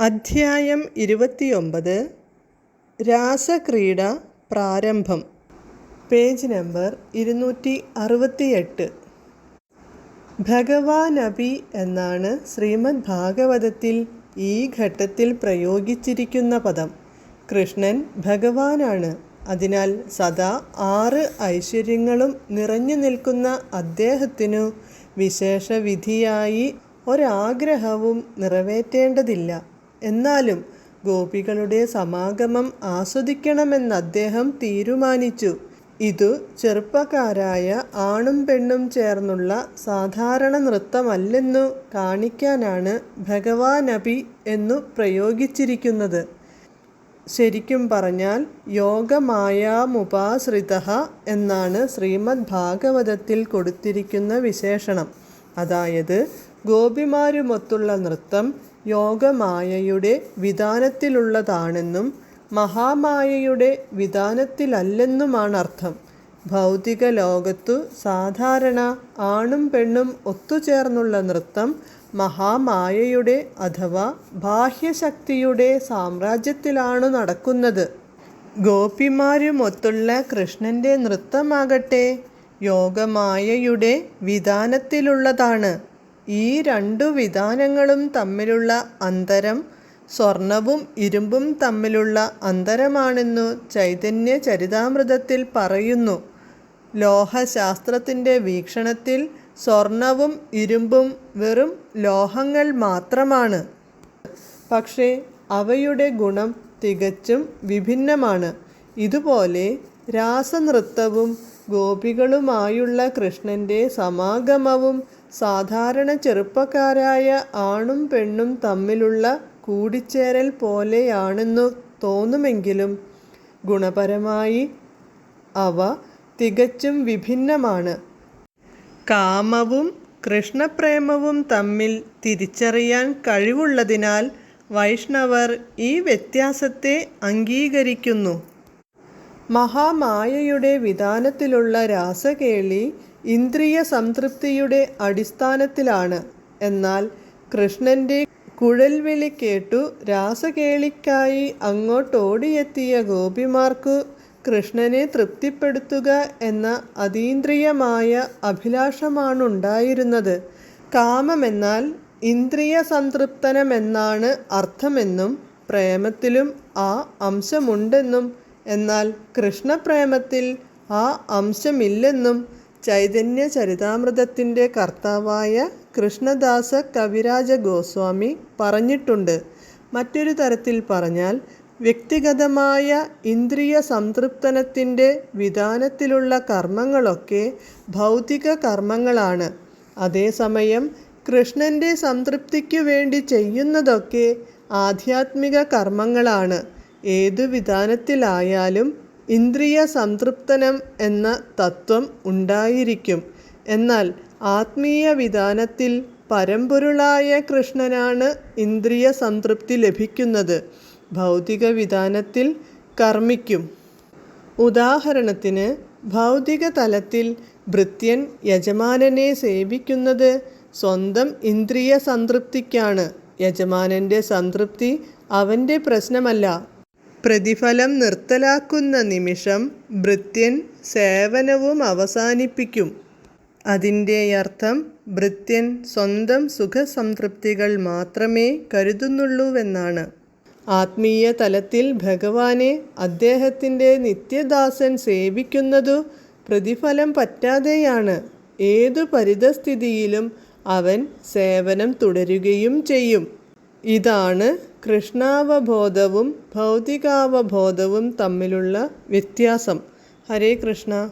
അധ്യായം ഇരുപത്തിയൊമ്പത് രാസക്രീഡ പ്രാരംഭം. Page number ഇരുന്നൂറ്റി അറുപത്തിയെട്ട്. ഭഗവാനബി എന്നാണ് ശ്രീമദ് ഭാഗവതത്തിൽ ഈ ഘട്ടത്തിൽ പ്രയോഗിച്ചിരിക്കുന്ന പദം. കൃഷ്ണൻ ഭഗവാനാണ്. അതിനാൽ സദാ ആറ് ഐശ്വര്യങ്ങളും നിറഞ്ഞു നിൽക്കുന്ന അദ്ദേഹത്തിനു വിശേഷവിധിയായി ഒരാഗ്രഹവും നിറവേറ്റേണ്ടതില്ല. എന്നാലും ഗോപികളുടെ സമാഗമം ആസ്വദിക്കണമെന്ന് അദ്ദേഹം തീരുമാനിച്ചു. ഇതു ചെറുപ്പക്കാരായ ആണും പെണ്ണും ചേർന്നുള്ള സാധാരണ നൃത്തമല്ലെന്നു കാണിക്കാനാണ് ഭഗവാനപി എന്നു പ്രയോഗിച്ചിരിക്കുന്നത്. ശരിക്കും പറഞ്ഞാൽ യോഗമായാമുപാശ്രിത എന്നാണ് ശ്രീമദ് ഭാഗവതത്തിൽ കൊടുത്തിരിക്കുന്ന വിശേഷണം. അതായത് ഗോപിമാരുമൊത്തുള്ള നൃത്തം യോഗമായയുടെ വിധാനത്തിലുള്ളതാണെന്നും മഹാമായയുടെ വിധാനത്തിലല്ലെന്നുമാണ് അർത്ഥം ഭൗതിക ലോകത്തു സാധാരണ ആണും പെണ്ണും ഒത്തുചേർന്നുള്ള നൃത്തം മഹാമായയുടെ അഥവാ ബാഹ്യശക്തിയുടെ സാമ്രാജ്യത്തിലാണ് നടക്കുന്നത്. ഗോപിമാരുമൊത്തുള്ള കൃഷ്ണന്റെ നൃത്തമാകട്ടെ യോഗമായയുടെ വിധാനത്തിലുള്ളതാണ്. ഈ രണ്ടു വിധാനങ്ങളും തമ്മിലുള്ള അന്തരം സ്വർണവും ഇരുമ്പും തമ്മിലുള്ള അന്തരമാണെന്നു ചൈതന്യ ചരിതാമൃതത്തിൽ പറയുന്നു. ലോഹശാസ്ത്രത്തിന്റെ വീക്ഷണത്തിൽ സ്വർണവും ഇരുമ്പും വെറും ലോഹങ്ങൾ മാത്രമാണ്. പക്ഷേ അവയുടെ ഗുണം തികച്ചും വിഭിന്നമാണ്. ഇതുപോലെ രാസനൃത്തവും ഗോപികളുമായുള്ള കൃഷ്ണന്റെ സമാഗമവും സാധാരണ ചെറുപ്പക്കാരായ ആണും പെണ്ണും തമ്മിലുള്ള കൂടിച്ചേരൽ പോലെയാണെന്നു തോന്നുമെങ്കിലും ഗുണപരമായി അവ തികച്ചും വിഭിന്നമാണ്. കാമവും കൃഷ്ണപ്രേമവും തമ്മിൽ തിരിച്ചറിയാൻ കഴിവുള്ളതിനാൽ വൈഷ്ണവർ ഈ വ്യത്യാസത്തെ അംഗീകരിക്കുന്നു. മഹാമായയുടെ വിധാനത്തിലുള്ള രാസകേളി ഇന്ദ്രിയ സംതൃപ്തിയുടെ അടിസ്ഥാനത്തിലാണ്. എന്നാൽ കൃഷ്ണന്റെ കുഴൽവിളി കേട്ടു രാസകേളിക്കായി അങ്ങോട്ടോടിയെത്തിയ ഗോപിമാർക്കു കൃഷ്ണനെ തൃപ്തിപ്പെടുത്തുക എന്ന അതീന്ദ്രിയമായ അഭിലാഷമാണുണ്ടായിരുന്നത്. കാമമെന്നാൽ ഇന്ദ്രിയ സംതൃപ്തനമെന്നാണ് അർത്ഥമെന്നും പ്രേമത്തിലും ആ അംശമുണ്ടെന്നും എന്നാൽ കൃഷ്ണപ്രേമത്തിൽ ആ അംശമില്ലെന്നും ചൈതന്യ ചരിതാമൃതത്തിന്റെ കർത്താവായ കൃഷ്ണദാസ കവിരാജ ഗോസ്വാമി പറഞ്ഞിട്ടുണ്ട്. മറ്റൊരു തരത്തിൽ പറഞ്ഞാൽ വ്യക്തിഗതമായ ഇന്ദ്രിയ സംതൃപ്തനത്തിന്റെ വിധാനത്തിലുള്ള കർമ്മങ്ങളൊക്കെ ഭൗതിക കർമ്മങ്ങളാണ്. അതേസമയം കൃഷ്ണന്റെ സംതൃപ്തിക്ക് വേണ്ടി ചെയ്യുന്നതൊക്കെ ആധ്യാത്മിക കർമ്മങ്ങളാണ്. ഏതു വിധാനത്തിലായാലും ഇന്ദ്രിയ സംതൃപ്തനം എന്ന തത്വം ഉണ്ടായിരിക്കും. എന്നാൽ ആത്മീയ വിധാനത്തിൽ പരമ്പൊരുളായ കൃഷ്ണനാണ് ഇന്ദ്രിയ സംതൃപ്തി ലഭിക്കുന്നത്. ഭൗതിക വിധാനത്തിൽ കർമ്മിക്കും. ഉദാഹരണത്തിന് ഭൗതിക തലത്തിൽ ഭൃത്യൻ യജമാനനെ സേവിക്കുന്നത് സ്വന്തം ഇന്ദ്രിയ സംതൃപ്തിക്കാണ് യജമാനന്റെ സംതൃപ്തി അവന്റെ പ്രശ്നമല്ല പ്രതിഫലം നിർത്തലാക്കുന്ന നിമിഷം ഭൃത്യൻ സേവനവും അവസാനിപ്പിക്കും. അതിന്റെ അർത്ഥം ഭൃത്യൻ സ്വന്തം സുഖസംതൃപ്തികൾ മാത്രമേ കരുതുന്നുള്ളൂവെന്നാണ്. ആത്മീയ തലത്തിൽ ഭഗവാനെ അദ്ദേഹത്തിന്റെ നിത്യദാസൻ സേവിക്കുന്നതു പ്രതിഫലം പറ്റാതെയാണ്. ഏതു പരിതസ്ഥിതിയിലും അവൻ സേവനം തുടരുകയും ചെയ്യും. ഇതാണ് കൃഷ്ണാവബോധവും ഭൗതികാവബോധവും തമ്മിലുള്ള വ്യത്യാസം. ഹരേ കൃഷ്ണ.